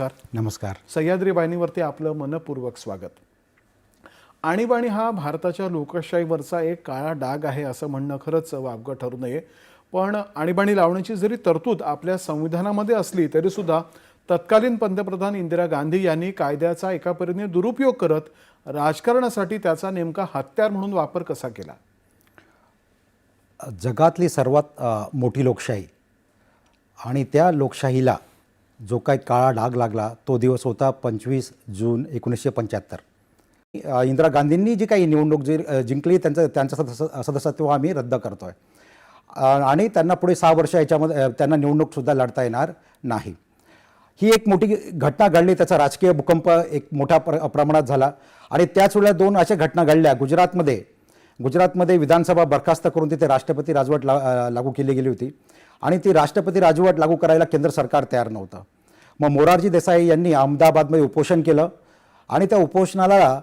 नमस्कार. नमस्कार. सह्याद्री वाहिनीवरती आपलं मनपूर्वक स्वागत. आणीबाणी हा भारताच्या लोकशाहीवरचा एक काळा डाग आहे असं म्हणणं खरंच वावगं ठरू नये. पण आणीबाणी लावण्याची जरी तरतूद आपल्या संविधानामध्ये असली तरीसुद्धा तत्कालीन पंतप्रधान इंदिरा गांधी यांनी कायद्याचा एका परीने दुरुपयोग करत राजकारणासाठी त्याचा नेमका हत्यार म्हणून वापर कसा केला? जगातली सर्वात मोठी लोकशाही आणि त्या लोकशाहीला जो काही काळा डाग लागला तो दिवस होता पंचवीस जून एकोणीसशे पंच्याहत्तर. इंदिरा गांधींनी जी काही निवडणूक जी जिंकली त्यांचं त्यांचं सदस्य सदस्यत्व आम्ही रद्द करतो आहे आणि त्यांना पुढे सहा वर्ष याच्यामध्ये त्यांना निवडणूकसुद्धा लढता येणार नाही. ही एक मोठी घटना घडली त्याचा राजकीय भूकंप एक मोठ्या प्र प्रमाणात झाला. आणि त्याच वेळेला दोन अशा घटना घडल्या. गुजरातमध्ये गुजरातमध्ये विधानसभा बरखास्त करून तिथे राष्ट्रपती राजवट ला लागू केली गेली होती. आणि ती राष्ट्रपती राजवट लागू करायला केंद्र सरकार तयार नव्हतं. मग मोरारजी देसाई यांनी अहमदाबादमध्ये उपोषण केलं आणि त्या उपोषणाला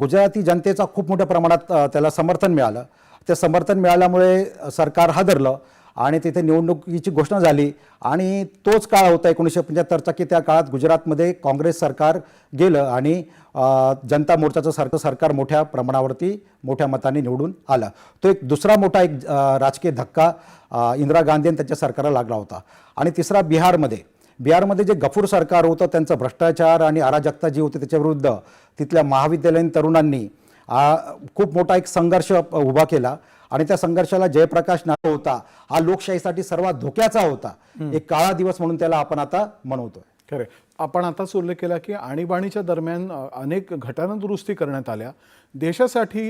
गुजराती जनतेचा खूप मोठ्या प्रमाणात त्याला समर्थन मिळालं. ते समर्थन मिळाल्यामुळे सरकार हादरलं आणि तिथे निवडणुकीची घोषणा झाली. आणि तोच काळ होता एकोणीसशे पंच्याहत्तरचा की त्या काळात गुजरातमध्ये काँग्रेस सरकार गेलं आणि जनता मोर्चाचं सरकार सरकार मोठ्या प्रमाणावरती मोठ्या मताने निवडून आलं. तो एक दुसरा मोठा एक राजकीय धक्का इंदिरा गांधी आणि त्यांच्या सरकारला लागला होता. आणि तिसरा बिहारमध्ये. बिहारमध्ये जे गफूर सरकार होतं त्यांचं भ्रष्टाचार आणि अराजकता जी होती त्याच्याविरुद्ध तिथल्या महाविद्यालयीन तरुणांनी खूप मोठा एक संघर्ष उभा केला. आणि त्या संघर्षाला जयप्रकाश नाट्य होता. हा लोकशाहीसाठी सर्वात धोक्याचा होता. एक काळा दिवस म्हणून त्याला आपण आता मनवतोय. खरे आपण आताच उल्लेख केला की आणीबाणीच्या दरम्यान अनेक घटना दुरुस्ती करण्यात आल्या. देशासाठी